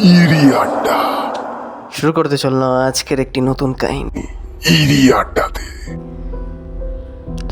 ইরি আড্ডা শুরু করতে চললাম আজকের একটি নতুন কাহিনী। ইরি আড্ডাতে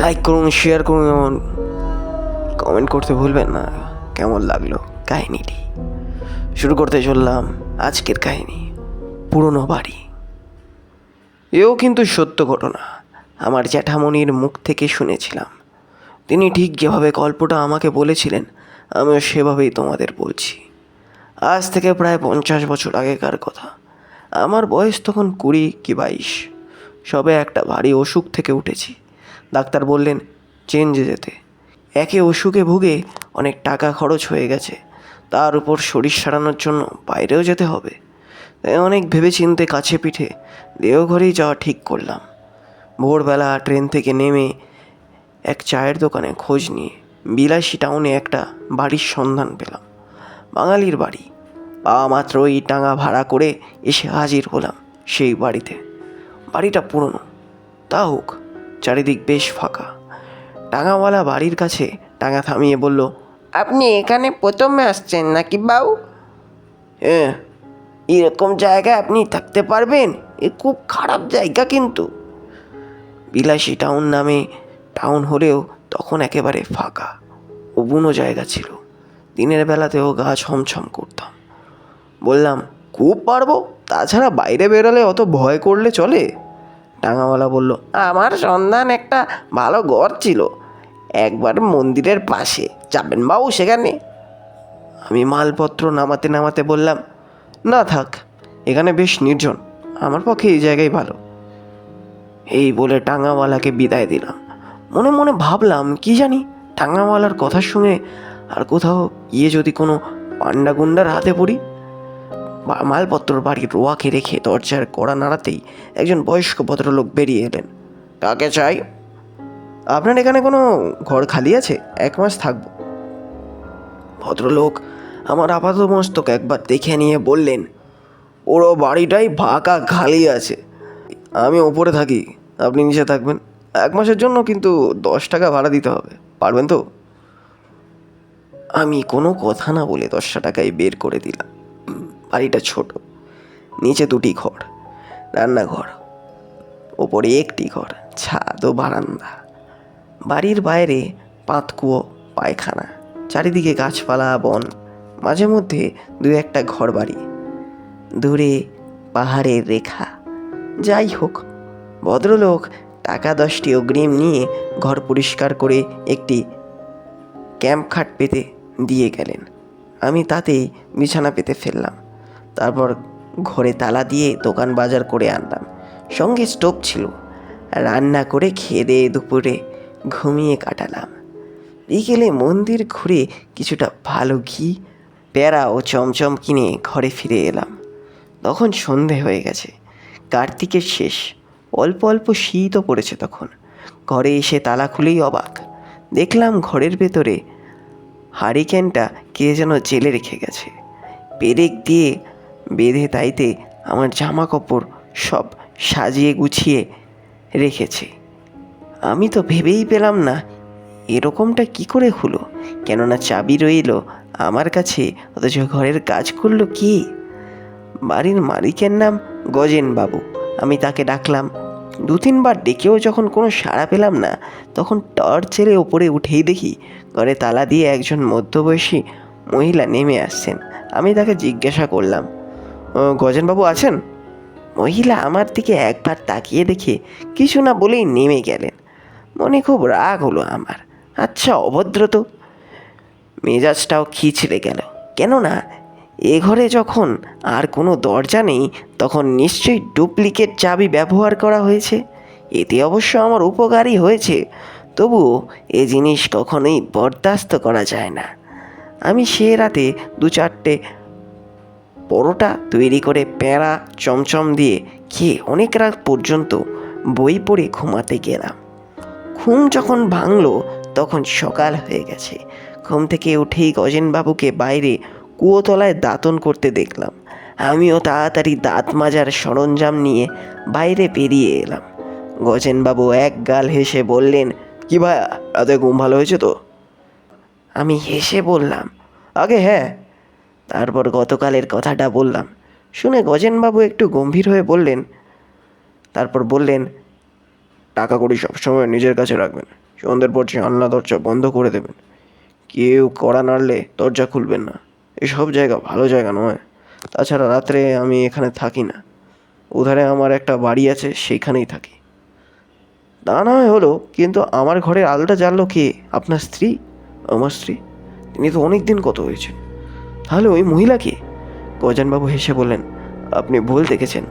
লাইক করুন শেয়ার করুন এবং কমেন্ট করতে ভুলবেন না। কেমন লাগল কাহিনীটি? শুরু করতে চললাম আজকের কাহিনী। পুরনো বাড়ি। এও কিন্তু সত্য ঘটনা। আমার জ্যাঠামণির মুখ থেকে শুনেছিলাম। তিনি ঠিক যেভাবে গল্পটা আমাকে বলেছিলেন আমিও সেভাবেই তোমাদের বলছি। আজ থেকে প্রায় পঞ্চাশ বছর আগেকার কথা। আমার বয়স তখন কুড়ি কি বাইশ। সবে একটা ভারী অসুখ থেকে উঠেছি। ডাক্তার বললেন, চেঞ্জে যেতে। একে অসুখে ভুগে অনেক টাকা খরচ হয়ে গেছে। তার উপর শরীর সারানোর জন্য বাইরেও যেতে হবে। তাই অনেক ভেবেচিন্তে কাছে পিঠে দেওঘরেই যাওয়া ঠিক করলাম। ভোরবেলা ট্রেন থেকে নেমে এক চায়ের দোকানে খোঁজ নিয়ে বিলাসী টাউনে একটা বাড়ির সন্ধান পেলাম। বাঙালির বাড়ি। পাওয়া মাত্রই টাঙা ভাড়া করে এসে হাজির হলাম সেই বাড়িতে। বাড়িটা পুরনো। তা হোক চারিদিক বেশ ফাঁকা। টাঙাওয়ালা বাড়ির কাছে টাঙা থামিয়ে বলল আপনি এখানে প্রথমে আসছেন নাকি বাউ? হ্যাঁ এরকম জায়গায় আপনি থাকতে পারবেন এ খুব খারাপ জায়গা কিন্তু। বিলাসী টাউন নামে টাউন হলেও তখন একেবারে ফাঁকা অবুনো জায়গা ছিল। দিনের বেলাতেও গা ছমছম করতাম। বললাম, খুব পারব, তাছাড়া বাইরে বেরোলে অত ভয় করলে চলে? টাঙাওয়ালা বলল, আমার সন্ধান একটা ভালো ঘর ছিল, একবার মন্দিরের পাশে। যাবেন বাবু সেখানে? আমি মালপত্র নামাতে নামাতে বললাম, না থাক, এখানে বেশ নির্জন, আমার পক্ষে এই জায়গায় ভালো। এই বলে টাঙাওয়ালাকে বিদায় দিলাম। মনে মনে ভাবলাম, কি জানি, টাঙাওয়ালার কথা শুনে আর কোথাও গিয়ে যদি কোনো পান্ডা গুন্ডার হাতে পড়ি মালপত্র বাড়ির রোয়াকে রেখে দরজার কড়া নাড়াতেই একজন বয়স্ক ভদ্রলোক বেরিয়ে এলেন। কাকে চাই? আপনার এখানে কোনো ঘর খালি আছে? এক মাস থাকব। ভদ্রলোক আমার আপাত মস্তক একবার দেখে নিয়ে বললেন ওরও বাড়িটাই ফাঁকা, খালি আছে। আমি ওপরে থাকি, আপনি নিচে থাকবেন। এক মাসের জন্য কিন্তু দশ টাকা ভাড়া দিতে হবে, পারবেন তো? আমি কোনো কথা না বলে দশটা টাকায় বের করে দিলাম। বাড়িটা ছোট। নিচে দুটি ঘর, রান্নাঘর, ওপরে একটি ঘর, ছাদ ও বারান্দা। বাড়ির বাইরে পাতকুয়ো, পায়খানা, চারিদিকে গাছপালা, বন, মাঝে মধ্যে দু একটা ঘর বাড়ি দূরে পাহাড়ের রেখা। যাই হোক, ভদ্রলোক টাকা দশটি অগ্রিম নিয়ে ঘর পরিষ্কার করে একটি ক্যাম্প খাট পেতে দিয়ে গেলেন। আমি তাতেই বিছানা পেতে ফেললাম। তারপর ঘরে তালা দিয়ে দোকান বাজার করে আনলাম। সঙ্গে স্টোভ ছিল। রান্না করে খেয়ে দিয়ে দুপুরে ঘুমিয়ে কাটালাম। বিকেলে মন্দির ঘুরে কিছুটা ভালো ঘি, প্যারা ও চমচম কিনে ঘরে ফিরে এলাম। তখন সন্ধে হয়ে গেছে। কার্তিকের শেষ। অল্প অল্প শীতও পড়েছে তখন। ঘরে এসে তালা খুলেই অবাক। দেখলাম ঘরের ভেতরে হারিকেনটা কে যেন জেলে রেখে গেছে। পেরেক দিয়ে বেঁধে তাইতে আমার জামা কাপড় সব সাজিয়ে গুছিয়ে রেখেছে। আমি তো ভেবেই পেলাম না এরকমটা কি করে হলো? কেননা চাবি রইল আমার কাছে অথচ ঘরের কাজ করল কি? বাড়ির মালিকের নাম গজেন বাবু আমি তাকে ডাকলাম। দু তিনবার ডেকেও যখন কোনো সাড়া পেলাম না তখন টর্চ ছেড়ে ওপরে উঠেই দেখি ঘরে তালা দিয়ে একজন মধ্যবয়সী মহিলা নেমে আসছেন। আমি তাকে জিজ্ঞাসা করলাম "ও, গজেনবাবু আছেন? মহিলা আমার দিকে একবার তাকিয়ে দেখে কিছু না বলেই নেমে গেলেন। মনে খুব রাগ হলো আমার। আচ্ছা অভদ্র তো। মেজাজটাও খিচড়ে গেল। কেননা, এ ঘরে যখন আর কোনো দরজা নেই, তখন নিশ্চয়ই ডুপ্লিকেট চাবি ব্যবহার করা হয়েছে। এতে অবশ্য আমার উপকারই হয়েছে। তবুও এ জিনিস কখনোই বরদাস্ত করা যায় না। আমি সে রাতে দু চারটে পরোটা তৈরি করে প্যাঁড়া চমচম দিয়ে খেয়ে অনেক রাত পর্যন্ত বই পড়ে ঘুমাতে গেলাম। ঘুম যখন ভাঙলো, তখন সকাল হয়ে গেছে। ঘুম থেকে উঠেই গজেনবাবুকে বাইরে কুয়োতলায় দাঁতন করতে দেখলাম। আমিও তাড়াতাড়ি দাঁত মাজার সরঞ্জাম নিয়ে বাইরে বেরিয়ে এলাম। গজেনবাবু এক গাল হেসে বললেন, কি ভাইয়া, রাতে ঘুম ভালো হয়েছে তো? আমি হেসে বললাম, আগে হ্যাঁ তারপর গতকালের কথাটা বললাম। শুনে গজেনবাবু একটু গম্ভীর হয়ে বললেন, তারপর বললেন, টাকা কড়ি সবসময় নিজের কাছে রাখবেন। সন্ধ্যের পর জানলা দরজা বন্ধ করে দেবেন। কেউ কড়া নাড়লে দরজা খুলবেন না। এসব জায়গা ভালো জায়গা নয়। তাছাড়া রাত্রে আমি এখানে থাকি না। উধারে আমার একটা বাড়ি আছে, সেইখানেই থাকি। তা নয় হলো, কিন্তু আমার ঘরে আলোটা জ্বাললো কে? আপনার স্ত্রী? আমার স্ত্রী? তিনি তো অনেক দিন কত হয়েছে তাহলে ওই মহিলা মহিলাকে গজানবাবু হেসে বললেন, আপনি ভুল দেখেছেন।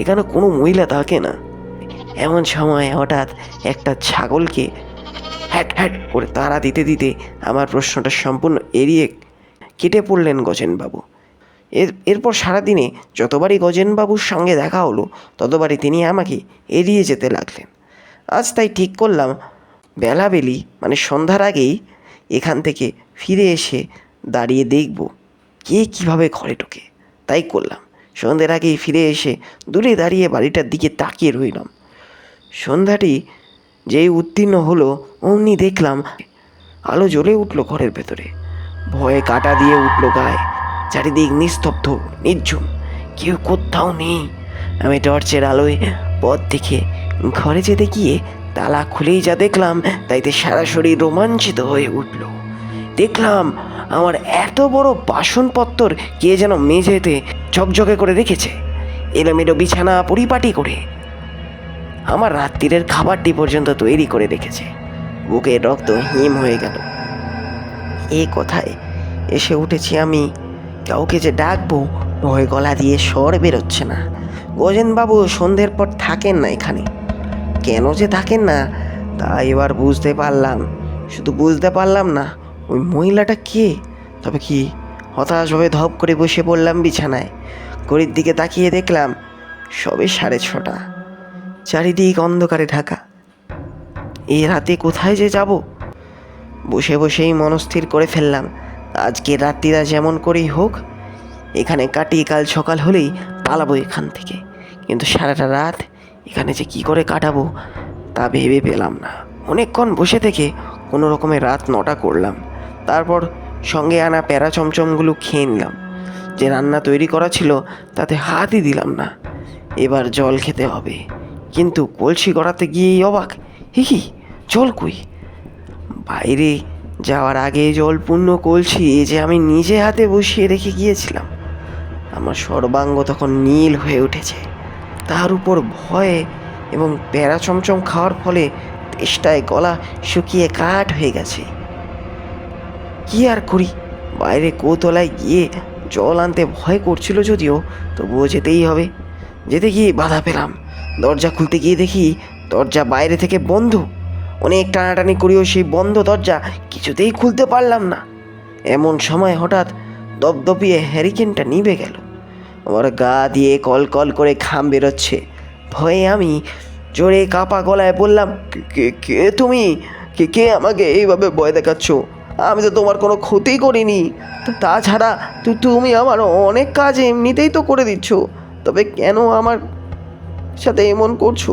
এখানে কোনো মহিলা থাকে না। এমন সময় হঠাৎ একটা ছাগলকে হ্যাট হ্যাট করে তাড়া দিতে দিতে আমার প্রশ্নটা সম্পূর্ণ এড়িয়ে কেটে পড়লেন গজেনবাবু। এর, এরপর সারাদিনে যতবারই গজেনবাবুর সঙ্গে দেখা হলো, ততবারই তিনি আমাকে এড়িয়ে যেতে লাগলেন। আজ তাই ঠিক করলাম বেলাবেলি মানে সন্ধ্যার আগেই এখান থেকে ফিরে এসে দাঁড়িয়ে দেখব। কে কীভাবে ঘরে ঢোকে? তাই করলাম। সন্ধ্যের আগেই ফিরে এসে দূরে দাঁড়িয়ে বাড়িটার দিকে তাকিয়ে রইলাম। সন্ধ্যাটি যেই উত্তীর্ণ হলো, অমনি দেখলাম আলো জ্বলে উঠল ঘরের ভেতরে। ভয়ে কাটা দিয়ে উঠল গায়ে। চারিদিক নিস্তব্ধ, নির্ঝুম। কেউ কোথাও নেই। আমি টর্চের আলোয় পথ দেখে ঘরে যেতে গিয়ে তালা খুলেই যা দেখলাম, তাইতে সারা শরীর রোমাঞ্চিত হয়ে উঠল। দেখলাম আমার এত বড় বাসনপত্তর কে যেন মেঝেতে ঝকঝকে করে রেখেছে। এলোমেলো বিছানা পরিপাটি করে আমার রাত্রিরের খাবারটি পর্যন্ত তৈরি করে রেখেছে। বুকে রক্ত হিম হয়ে গেল। এ কথায় এসে উঠেছি আমি। কাউকে যে ডাকবো ভয় গলা দিয়ে স্বর বেরোচ্ছে না। গজেনবাবু সন্ধ্যের পর থাকেন না এখানে। কেন যে থাকেন না, তা এবার বুঝতে পারলাম। শুধু বুঝতে পারলাম না ওই মহিলাটা কে? তবে কি হতাশভাবে ধপ করে বসে পড়লাম বিছানায়। ঘড়ির দিকে তাকিয়ে দেখলাম সবে সাড়ে ছটা। চারিদিক অন্ধকারে ঢাকা। এই রাতে কোথায় যে যাব? বসে বসেই মনস্থির করে ফেললাম, আজকে রাত্রিরা যেমন করেই হোক, এখানে কাটিয়ে কাল সকাল হলেই পালাবো এখান থেকে। কিন্তু সারাটা রাত এখানে যে কি করে কাটাবো, তা ভেবে পেলাম না। অনেকক্ষণ বসে থেকে কোনো রকমের রাত নটা করলাম। তারপর সঙ্গে আনা প্যারা চমচমগুলো খেয়ে নিলাম। যে রান্না তৈরি করা ছিল, তাতে হাতই দিলাম না। এবার জল খেতে হবে। কিন্তু কলসি গড়াতে গিয়েই অবাক। হিহি জল কই? বাইরে যাওয়ার আগে জল পূর্ণ কলসি যে আমি নিজে হাতে বসিয়ে রেখে গিয়েছিলাম। আমার সর্বাঙ্গ তখন নীল হয়ে উঠেছে। তার উপর ভয়ে এবং প্যারা চমচম খাওয়ার ফলে তেষ্টায় গলা শুকিয়ে কাঠ হয়ে গেছে। কি আর করি? বাইরে কোতলায় গিয়ে জল আনতে ভয় করছিল যদিও, তবুও যেতেই হবে। যেতে গিয়ে বাধা পেলাম। দরজা খুলতে গিয়ে দেখি দরজা বাইরে থেকে বন্ধ। অনেক টানাটানি করেও সেই বন্ধ দরজা কিছুতেই খুলতে পারলাম না। এমন সময় হঠাৎ দপদপিয়ে হ্যারিকেনটা নিভে গেল। আমার গা দিয়ে কল কল করে ঘাম বেরোচ্ছে। ভয়ে আমি জোরে কাপা গলায় বললাম, "কে- তুমি? কে কে আমাকে এইভাবে ভয় দেখাচ্ছ? আমি তো তোমার কোনো ক্ষতি করিনি। তাছাড়া তুমি আমার অনেক কাজ এমনিতেই তো করে দিচ্ছ। তবে কেন আমার সাথে এমন করছ?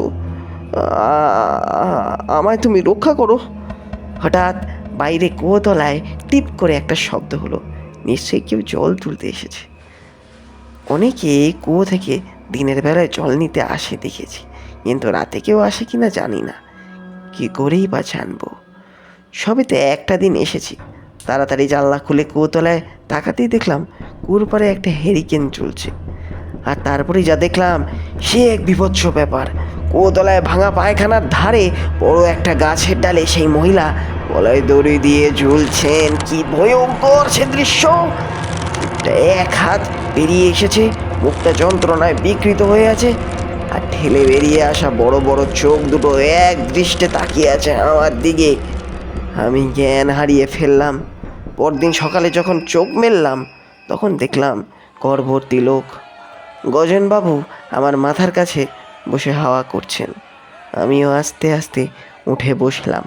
আমায় তুমি রক্ষা করো। হঠাৎ বাইরে কুয়োতলায় টিপ করে একটা শব্দ হলো। নিশ্চয়ই কেউ জল তুলতে এসেছে। অনেকে কুয়ো থেকে দিনের বেলায় জল নিতে আসে, দেখেছি। কিন্তু রাতে কেউ আসে কিনা জানি না। কি করেই বা জানব? সবেতে একটা দিন এসেছি। তাড়াতাড়ি জানলা খুলে কুয়োতলায় তাকাতেই দেখলাম কুয়োর পারে একটা হেরিকেন চলছে। আর তারপরে যা দেখলাম, সে এক বিভৎস ব্যাপার। কুয়োতলায় ভাঙা পায়খানার ধারে বড় একটা গাছের ডালে সেই মহিলা গলায় দড়ি দিয়ে ঝুলছেন। কি ভয়ঙ্কর সে দৃশ্য! এক হাত বেরিয়ে এসেছে মুখটা যন্ত্রণায় বিকৃত হয়ে আছে আর ঠেলে বেরিয়ে আসা বড় বড় চোখ দুটো এক দৃষ্টে তাকিয়ে আছে আমার দিকে। আমি জ্ঞান হারিয়ে ফেললাম। পরদিন সকালে যখন চোখ মেললাম, তখন দেখলাম গর্ভবতী লোক। গজনবাবু আমার মাথার কাছে বসে হাওয়া করছেন। আমিও আস্তে আস্তে উঠে বসলাম।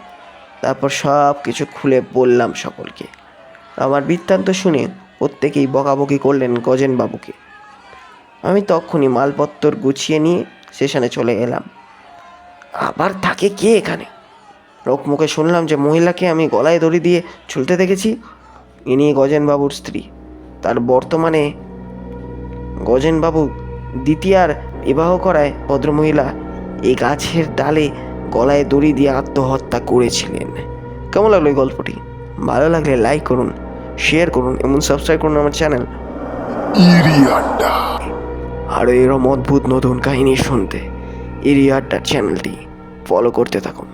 তারপর সব কিছু খুলে বললাম সকলকে। আমার বৃত্তান্ত শুনে প্রত্যেকেই বকাবকি করলেন গজেনবাবুকে। আমি তখনই মালপত্তর গুছিয়ে নিয়ে স্টেশনে চলে এলাম। আবার থাকে কে এখানে? লোক মুখে শুনলাম যে মহিলাকে আমি গলায় দড়ি দিয়ে ঝুলতে দেখেছি। ইনি গজেনবাবুর স্ত্রী। তার বর্তমানে গজেনবাবু দ্বিতীয়ার বিবাহ করায় ভদ্রমহিলা এই গাছের ডালে গলায় দড়ি দিয়ে আত্মহত্যা করেছিলেন। কেমন লাগল এই গল্পটি? ভালো লাগলে লাইক করুন শেয়ার করুন এবং সাবস্ক্রাইব করুন আমার চ্যানেল আরও এরম অদ্ভুত নতুন কাহিনী শুনতে। এরিয়াটার চ্যানেলটি ফলো করতে থাকুন।